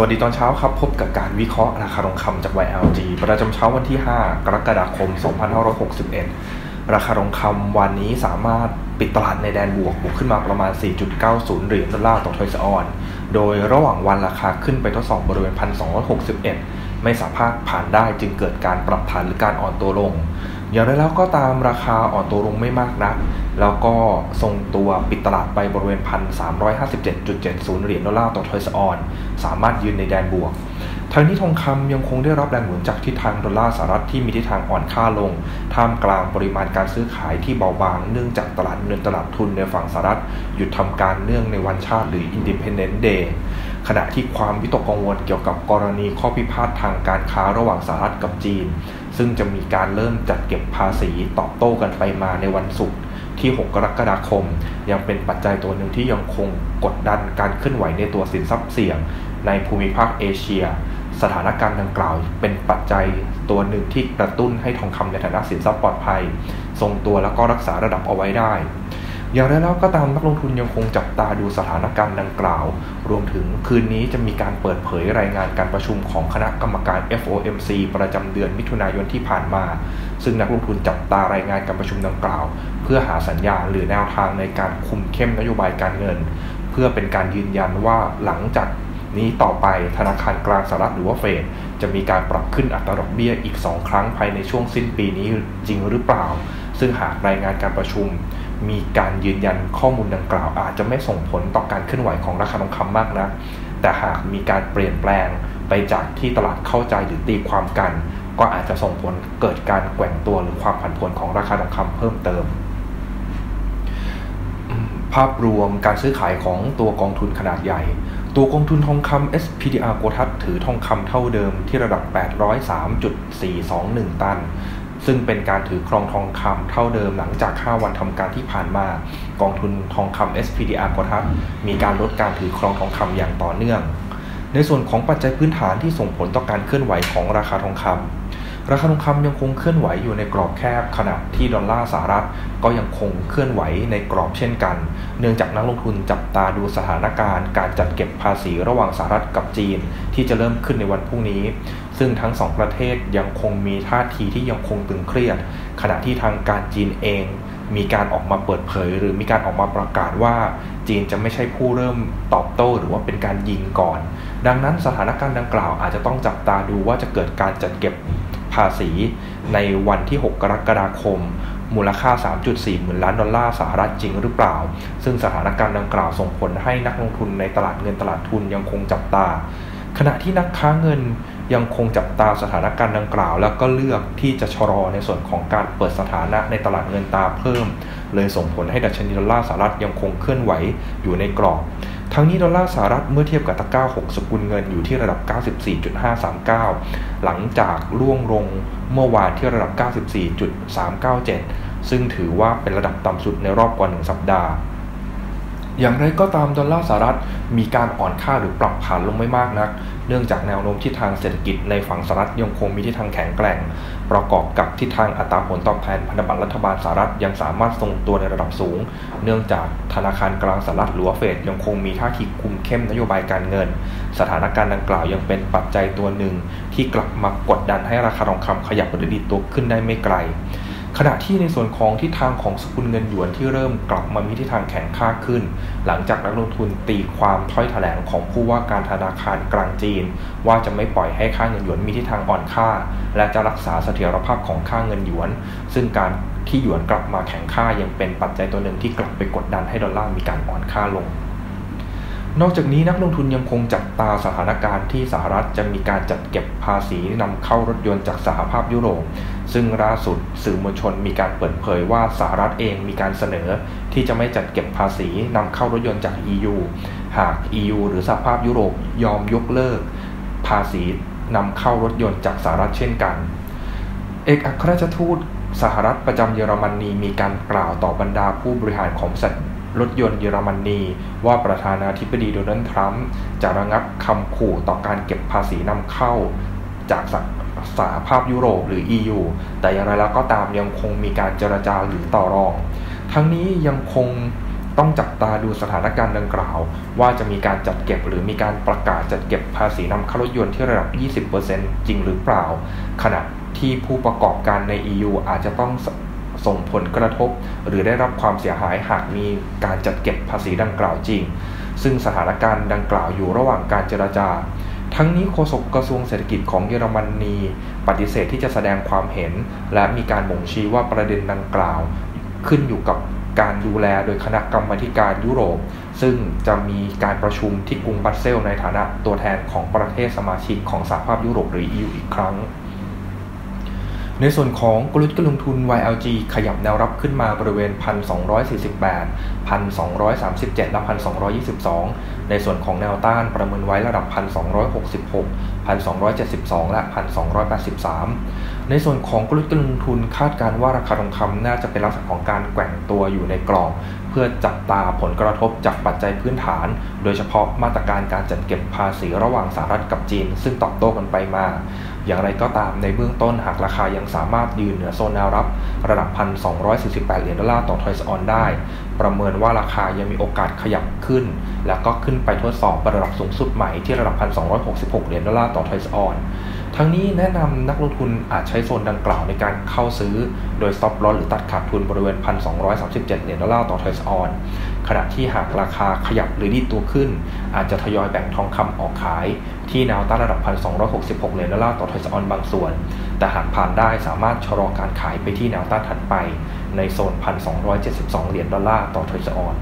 สวัสดีตอนเช้าครับ พบกับการวิเคราะห์ราคาทองคำจาก YLG ประจำเช้าวันที่ 5 กรกฎาคม 2561 ราคาทองคำวันนี้สามารถปิดตลาดในแดนบวกบวกขึ้นมาประมาณ 4.90 เหรียญดอลลาร์ต่อทอยส์ออน โดยระหว่างวันราคาขึ้นไปทดสอบบริเวณ 1,261 ไม่สามารถผ่านได้จึงเกิดการปรับฐานหรือการอ่อนตัวลง อย่างไรแล้วก็ตามราคาอ่อนตัวลงไม่มากนะัก แล้วก็ทรงตัวปิดตลาดไปบริเวณ 1,357.70 เหรียญดอลลาร์ต่อทอยส์ออน สามารถยืนในแดนบวกทางนี้ทองคำยังคงได้รับแรงหนุนจากทิศทางดอลลาร์สหรัฐที่มีทิศทางอ่อนค่าลง ท่ามกลางปริมาณการซื้อขายที่เบาบาง เนื่องจากตลาดเงินตลาดทุนในฝั่งสหรัฐ หยุดทำการเนื่องในวันชาติหรือ Independence Day ขณะที่ความวิตกกังวลเกี่ยวกับกรณีข้อพิพาททางการค้าระหว่างสหรัฐกับจีน ซึ่งจะมีการเริ่มจัดเก็บภาษีตอบโต้กันไปมาในวันศุกร์ที่ 6 กรกฎาคม ยังเป็นปัจจัยตัวหนึ่งที่ยังคงกดดันการเคลื่อนไหวในตัวสินทรัพย์เสี่ยง ในภูมิภาคเอเชีย สถานการณ์ดังกล่าว เป็นปัจจัยตัวหนึ่งที่กระตุ้นให้ทองคำในฐานะสินทรัพย์ปลอดภัย ทรงตัวแล้วก็รักษาระดับเอาไว้ได้ อย่างไรแล้วก็ตามนักลงทุนยังคงจับตาดูสถานการณ์ดังกล่าว รวมถึงคืนนี้จะมีการเปิดเผยรายงานการประชุมของคณะกรรมการ FOMC ประจำเดือนมิถุนายนที่ผ่านมา ซึ่งนักลงทุนจับตารายงานการประชุมดังกล่าว เพื่อหาสัญญาณหรือแนวทางในการคุมเข้มนโยบายการเงิน เพื่อเป็นการยืนยันว่าหลังจากนี้ต่อไปธนาคารกลางสหรัฐหรือว่าเฟดจะมีการปรับขึ้นอัตราดอกเบี้ยอีก 2 ครั้งภายในช่วงสิ้นปีนี้จริงหรือเปล่า ซึ่งหากรายงานการประชุม มีการยืนยันข้อมูลดังกล่าว อาจจะไม่ส่งผลต่อการเคลื่อนไหวของราคาทองคำมากนะ แต่หากมีการเปลี่ยนแปลงไปจากที่ตลาดเข้าใจหรือตีความกัน ก็อาจจะส่งผลเกิดการแกว่งตัวหรือความผันผวนของราคาทองคำเพิ่มเติม ภาพรวมการซื้อขายของตัวกองทุนขนาดใหญ่ ตัวกองทุนทองคำ SPDR โกทัศถือทองคำเท่าเดิมที่ระดับ 803.421 ตัน ซึ่งเป็นการถือครองทองคำเท่าเดิมหลังจาก 5 วันทำการที่ผ่านมา กองทุนทองคำ SPDR กทัศมีการลดการถือครองทองคำอย่างต่อเนื่อง ในส่วนของปัจจัยพื้นฐานที่ส่งผลต่อการเคลื่อนไหวของราคาทองคำราคาทองคำยังคงเคลื่อนไหวอยู่ในกรอบแคบขณะที่ดอลลาร์สหรัฐก็ยังคงเคลื่อนไหวในกรอบเช่นกัน เนื่องจากนักลงทุนจับตาดูสถานการณ์ การจัดเก็บภาษีระหว่างสหรัฐกับจีน ที่จะเริ่มขึ้นในวันพรุ่งนี้ ซึ่งทั้งสองประเทศยังคงมีท่าทีที่ยังคงตึงเครียด ขณะที่ทางการจีนเอง มีการออกมาเปิดเผย หรือมีการออกมาประกาศว่า จีนจะไม่ใช่ผู้เริ่มตอบโต้หรือว่าเป็นการยิงก่อน ดังนั้นสถานการณ์ดังกล่าวอาจจะต้องจับตาดูว่าจะเกิดการจัดเก็บภาษีในวันที่ 6 กรกฎาคม มูลค่า 3.4 หมื่นล้านดอลลาร์สหรัฐจริงหรือเปล่า ซึ่งสถานการณ์ดังกล่าวส่งผลให้นักลงทุนในตลาดเงินตลาดทุนยังคงจับตา ขณะที่นักค้าเงิน ยังคงจับตาสถานการณ์ดังกล่าว แล้วก็เลือกที่จะชะลอในส่วนของการเปิดสถานะในตลาดเงินตาเพิ่ม เลยส่งผลให้ดัชนีดอลลาร์สหรัฐยังคงเคลื่อนไหวอยู่ในกรอบทั้งนี้ดอลลาร์สหรัฐเมื่อเทียบกับตะก้า 6 สกุลเงินอยู่ที่ระดับ 94.539 หลังจากล่วงลงเมื่อวานที่ระดับ 94.397 ซึ่งถือว่าเป็นระดับต่ำสุดในรอบกว่า 1 สัปดาห์ อย่างไรก็ตามดอลลาร์สหรัฐมีการอ่อนค่าหรือปรับฐานลงไม่มากนัก เนื่องจากแนวโน้มทิศทางเศรษฐกิจในฝั่งสหรัฐยังคงมีทิศทางแข็งแกร่ง ประกอบกับทิศทางอัตราผลตอบแทนพันธบัตรรัฐบาลสหรัฐยังสามารถทรงตัวในระดับสูง เนื่องจากธนาคารกลางสหรัฐหรือเฟดยังคงมีท่าทีคุมเข้มนโยบายการเงิน สถานการณ์ดังกล่าวยังเป็นปัจจัยตัวหนึ่ง ที่กลับมากดดันให้ราคาทองคำขยับหรือดีตัวขึ้นได้ไม่ไกล ขณะที่ในส่วนของทิศทางของสกุลเงินหยวนที่เริ่มกลับมามีทิศทางแข็งค่าขึ้น หลังจากนักลงทุนตีความถ้อยแถลงของผู้ว่าการธนาคารกลางจีน ว่าจะไม่ปล่อยให้ค่าเงินหยวนมีทิศทางอ่อนค่า และจะรักษาเสถียรภาพของค่าเงินหยวน ซึ่งการที่หยวนกลับมาแข็งค่ายังเป็นปัจจัยตัวหนึ่งที่กลับไปกดดันให้ดอลลาร์มีการอ่อนค่าลง นอกจากนี้นักลงทุนยังคงจับตาสถานการณ์ที่สหรัฐจะมีการจัดเก็บภาษีนำเข้ารถยนต์จากสหภาพยุโรป ซึ่งล่าสุดสื่อมวลชนมีการเปิดเผยว่าสหรัฐเองมีการเสนอ ที่จะไม่จัดเก็บภาษีนำเข้ารถยนต์จาก EU หาก EU หรือสหภาพยุโรปยอมยกเลิก ภาษีนำเข้ารถยนต์จากสหรัฐเช่นกัน เอกอัครราชทูตสหรัฐประจำเยอรมนีมีการกล่าวต่อบรรดาผู้บริหารของบริษัท รถยนต์เยอรมนี ว่าประธานาธิบดีโดนัลด์ทรัมป์จะระงับคำขู่ต่อการเก็บภาษีนำเข้า จากสหภาพยุโรปหรือ EU แต่อย่างไรแล้วก็ตามยังคงมีการเจรจาหรือต่อรอง ทั้งนี้ยังคงต้องจับตาดูสถานการณ์ดังกล่าว ว่าจะมีการจัดเก็บหรือมีการประกาศจัดเก็บภาษีนำเข้ารถยนต์ที่ระดับ 20%จริงหรือเปล่า ขณะที่ผู้ประกอบการใน EU อาจจะต้อง ส่งผลกระทบ หรือได้รับความเสียหายหากมีการจัดเก็บภาษีดังกล่าวจริง ซึ่งสถานการณ์ดังกล่าวอยู่ระหว่างการเจรจา ทั้งนี้โฆษกกระทรวงเศรษฐกิจของเยอรมนีปฏิเสธที่จะแสดงความเห็น และมีการบ่งชี้ว่าประเด็นดังกล่าว ขึ้นอยู่กับการดูแลโดยคณะกรรมการยุโรป ซึ่งจะมีการประชุมที่กรุงบัสเซลในฐานะตัวแทนของประเทศสมาชิกของสหภาพยุโรปหรือ EU อีกครั้ง ในส่วนของกลยุทธ์การลงทุน YLG ขยับแนวรับขึ้นมาบริเวณ 1,248 1,237 และ 1,222 ในส่วนของแนวต้านประเมินไว้ระดับ 1,266 1,272 และ 1,283 ในส่วนของกลยุทธ์การลงทุนคาดการว่าราคาทองคำน่าจะเป็นลักษณะของการแกว่งตัวอยู่ในกรอบเพื่อจับตาผลกระทบจากปัจจัยพื้นฐาน โดยเฉพาะมาตรการการจัดเก็บภาษีระหว่างสหรัฐกับจีน ซึ่งตอบโต้กันไปมา อย่างไรก็ตามในเบื้องต้นหากราคายังสามารถยืนเหนือโซนแนวรับระดับ 1,248 เหรียญดอลลาร์ต่อทอยส์ออนได้ ประเมินว่าราคายังมีโอกาสขยับขึ้น แล้วก็ขึ้นไปทดสอบระดับสูงสุดใหม่ที่ระดับ 1,266 เหรียญดอลลาร์ต่อทอยส์ออนทั้งนี้แนะนำนักลงทุนอาจใช้โซนดังกล่าวในการเข้าซื้อ โดย stop loss หรือตัดขาดทุนบริเวณ 1,237 เหรียญดอลลาร์ต่อทอยส์ออน ขณะที่หากราคาขยับหรือดีตัวขึ้น อาจจะทยอยแบ่งทองคำออกขาย ที่แนวต้านระดับ 1,266 เหรียญดอลลาร์ต่อทอยสออนบางส่วน แต่หากผ่านได้สามารถชะลอการขายไปที่แนวต้านถัดไป ในโซน 1,272 เหรียญดอลลาร์ต่อทอยสออน